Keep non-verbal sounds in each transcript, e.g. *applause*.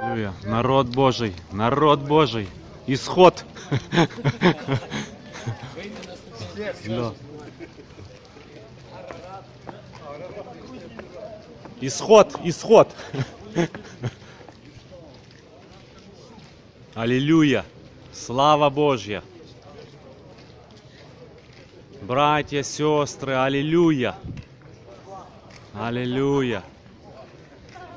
Аллилуйя. Народ Божий, народ Божий. Исход. Исход, исход. Аллилуйя. Слава Божья. Братья, сестры, аллилуйя. Аллилуйя.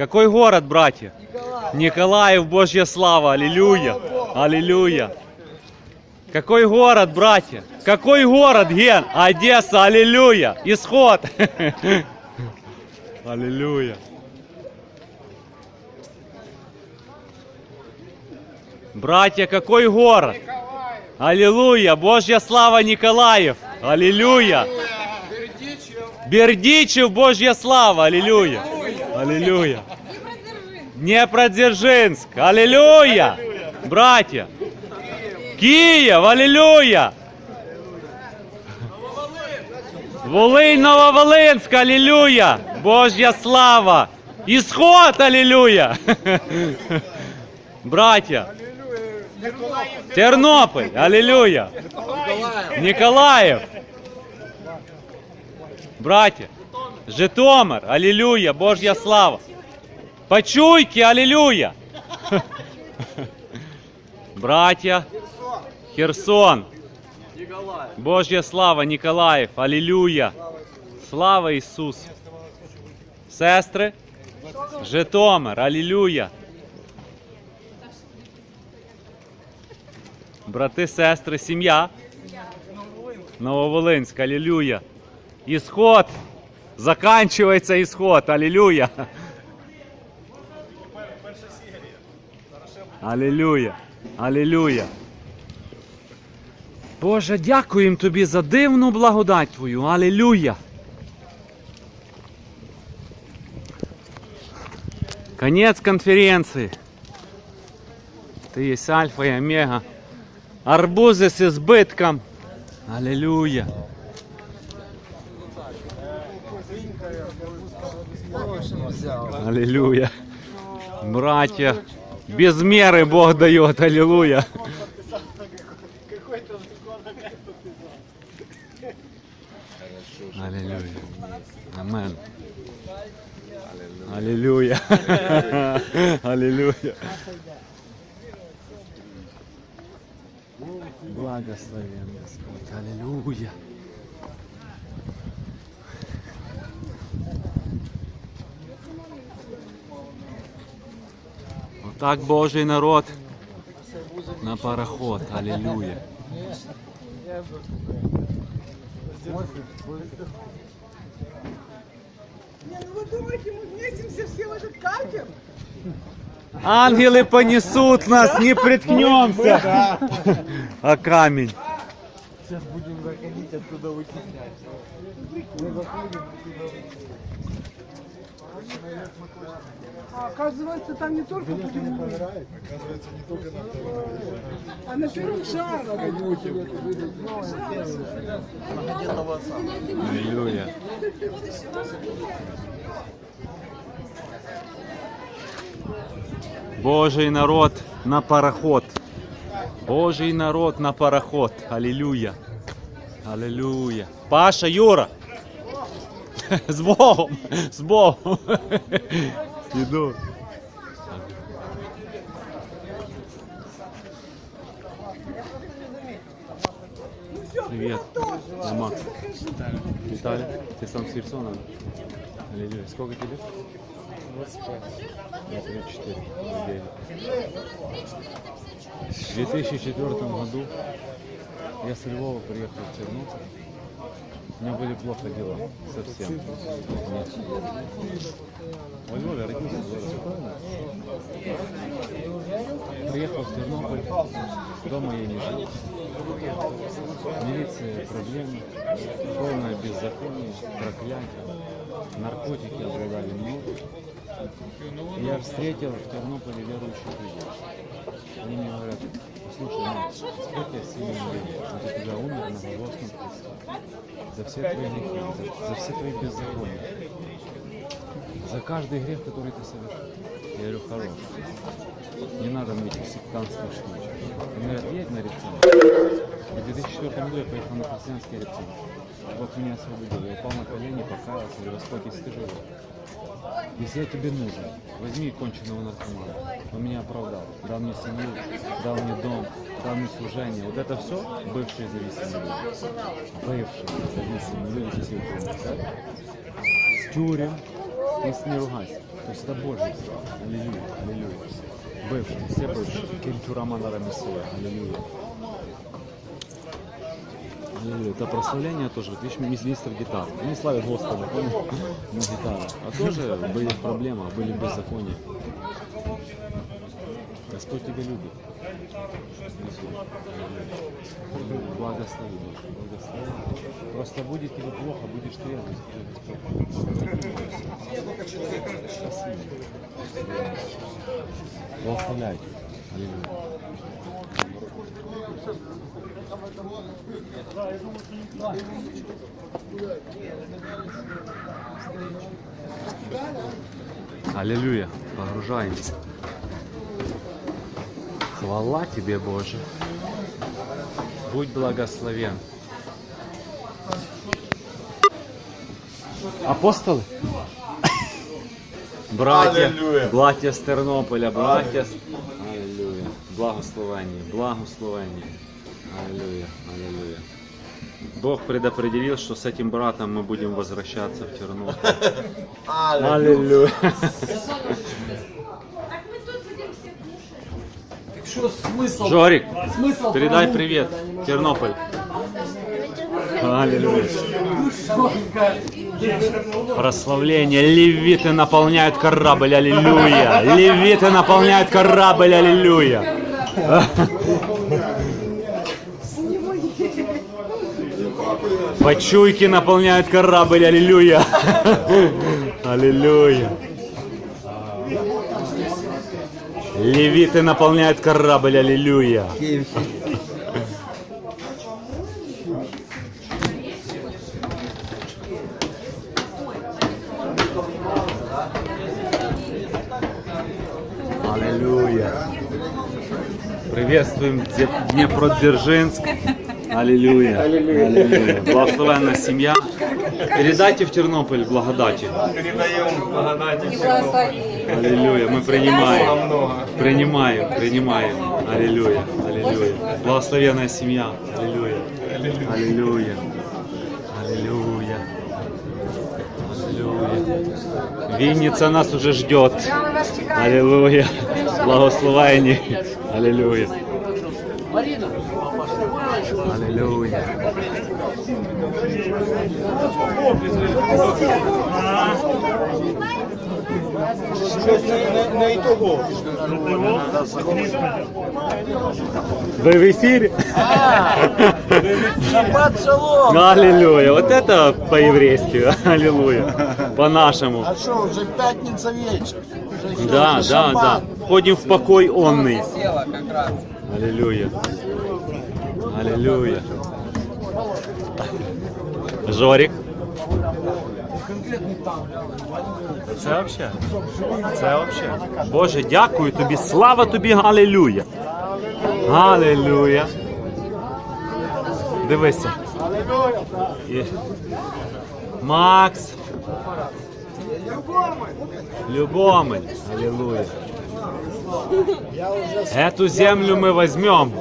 Какой город, братья? Николаев, Божья слава, аллилуйя, аллилуйя. Какой город, братья? Какой город, Ген? Одесса, аллилуйя, исход. *laughs* Аллилуйя. Братья, какой город? Аллилуйя, Божья слава Николаев, аллилуйя. Бердичев, Божья слава, аллилуйя, аллилуйя. Днепродзержинск, аллилуйя! Братья! Киев, аллилуйя! Волинь, Нововолинськ, аллилуйя! Божья слава! Исход, аллилуйя! Братья! Тернопіль, аллилуйя! Николаев! Братья! Житомир, аллилуйя! Божья слава! Почуйте, аллилуйя! Братья, Херсон, Божья слава, Николаев, аллилуйя! Слава Ісус! Сестри, Житомир, аллилуйя! Брати, сестри, сім'я. Нововолинськ, аллилуйя! Ісход! Заканчивается исход, аллилуйя! Алілюя! Алілюя! Боже, дякуємо тобі за дивну благодать Твою. Алілюя! Конец конференции. Ты есть альфа и омега. Арбузы с избытком. Аллилуйя. Аллилуйя. Братья, Без меры Бог дает. Аллилуйя. Аллилуйя. Амен. Аллилуйя. Аллилуйя. Благословен Господь. Аллилуйя. Так Божий народ на пароход. Аллилуйя. Не, ну вы думаете, мы вместимся все в этот катер? Ангелы понесут нас, не приткнемся. А камень. Сейчас будем заходить, оттуда вытеснять. Мы заходим, оттуда А оказывается, там не только будем Оказывается, не только нам а на первом шаге. Аллилуйя. Божий народ на пароход. Божий народ на пароход. Аллилуйя. Аллилуйя. Паша, Юра. З Богом. З Богом. Іду. Ну все, Привет. Я Макс. Виталий, ты сам с Херсона? Аллилуйя. Сколько тебе? 25. Я 34. Неделю. В 2004 году я с Львова приехал в Тернопіль. У меня были плохо дела. Совсем. Нет. Во Львове родился. Приехал в Тернополь. Дома я не жил. Милиция, проблемы. Полное беззаконие, проклятие. Наркотики обладали много. Я встретил в Тернополе верующих людей. Они мне говорят, слушай, Макс, Господь тебя сильно любит, он за тебя умер на Голгофском кресте. За все твои грехи, за, за все твои беззакония. За каждый грех, который ты совершил. Я говорю, хорош. Христианских штучек. Они говорят, едь на рецепт. В 2004 году я поехал на христианский рецепт. Бог меня освободил. Я упал на колени, покаялся, говорю, Господь, если ты. Если тебе нужен, возьми конченого наркомана. Он меня оправдал. Дал мне семью, дал мне дом, дал мне служение. Вот это все бывшие зависимые люди. Бывшие зависимые люди, помню, да? С тюрем, если не ругайся. То есть это слава. Аллилуйя, аллилуйя. Бывшие, все бывшие. Кентю Романа Рамисуя. Аллилуйя. Аллилуйя. Это прославление тоже. Вот видишь, министр гитар. Они славят Господа, понял? На гитару. А тоже были проблемы, были беззакония. Господь тебя любит. Благослови, благослови. Просто будет тебе плохо, будешь трезвый, скажи Господь. Спасибо. Благословляйте. Аллилуйя. Аллилуйя. Погружаемся. Хвала тебе, Боже. Будь благословен. Апостоли? *laughs* Браття, Алілюя. браття з Тернополя, браття з... Аллилуйя. Благословення, благословення. Аллилуйя, аллилуйя. Бог предопределил, что с этим братом мы будем возвращаться в Тернополь. *laughs* Аллилуйя. *laughs* Що смисл? Жорик, Смисл? передай привет, Тернополь. Аллилуйя. Прославление. Левиты наполняют корабль. Аллилуйя. Левиты наполняют корабль. Аллилуйя. Почуйки наполняют корабль. Аллилуйя. Аллилуйя. Левиты наполняют корабль. Аллилуйя. Аллилуйя. Приветствуем Днепродзержинск. Аллилуйя. Аллилуйя. Благословенная семья. Передайте в Тернополь благодати. Передаємо благодаті всього. Аллилуйя. Мы принимаем. много. Принимаем, принимаем. Аллилуйя. Аллилуйя. Благословенная семья. Аллилуйя. Аллилуйя. Аллилуйя. Аллилуйя. Винница нас уже ждет. Аллилуйя. Благословение. Аллилуйя. Аллилуйя. Вы в эфире? Шаббат шалом! Аллилуйя. Вот это по-еврейски. Аллилуйя. По-нашему. А что, уже пятница вечер. Да, да, да. Входим в покой онный. Аллилуйя. Аллилуйя. Жорик. Це вообще. Це вообще. Боже, дякую тобі. Слава тобі, Галилюя. Галилюя. Дивися. Макс. Любомель. Аллилуйя. Эту землю мы возьмем.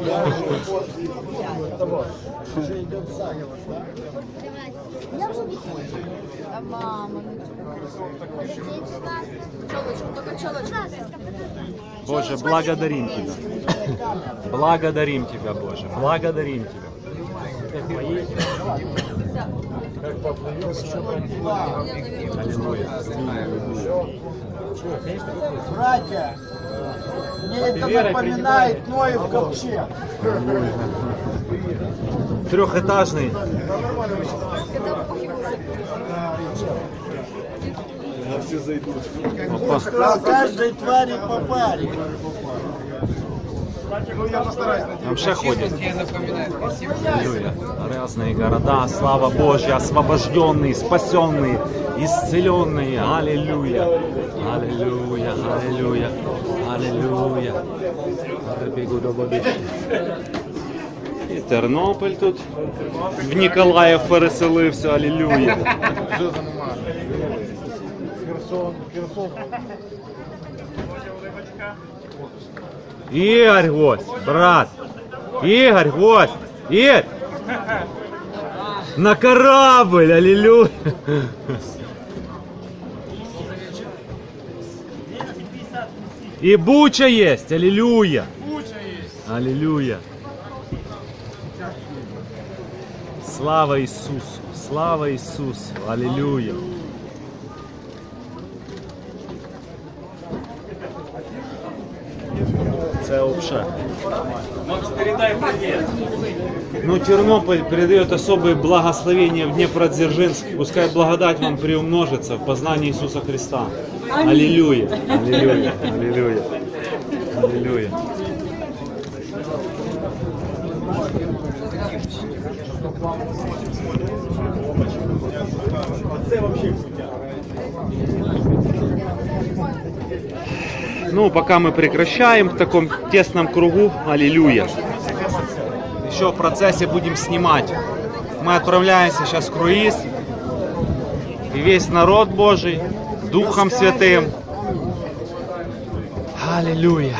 Боже, благодарим Тебя. Благодарим Тебя, Боже. Благодарим Тебя. Аллилуйя. Братья, мне это напоминает Ноев ковчег. Трехэтажный. Опа. Про каждой твари по паре. Там ще ходять. Аллилуйя. Разные города, слава Божья, освобожденные, спасенные, исцеленные. Аллилуйя. Аллилуйя. Аллилуйя. Аллилуйя. Бегу до Бабичі. І Тернопіль тут в Ніколаїв переселився. Аллилуйя. Херсон, Херсон. Ігор гость, брат. Ігор гость. Ігор. На корабль, аллилуйя. И Буча есть, аллилуйя. Аллилуйя. Слава Иисусу, слава Иисусу, аллилуйя. Це вообще. Ну, Тернополь передает особые благословения в Днепродзержинск. Пускай благодать вам приумножится в познании Иисуса Христа. Аллилуйя, аллилуйя, аллилуйя, аллилуйя. Ну, пока мы прекращаем в таком тесном кругу, аллилуйя. Еще в процессе будем снимать. Мы отправляемся сейчас в круиз. И весь народ Божий, Духом Святым. Аллилуйя.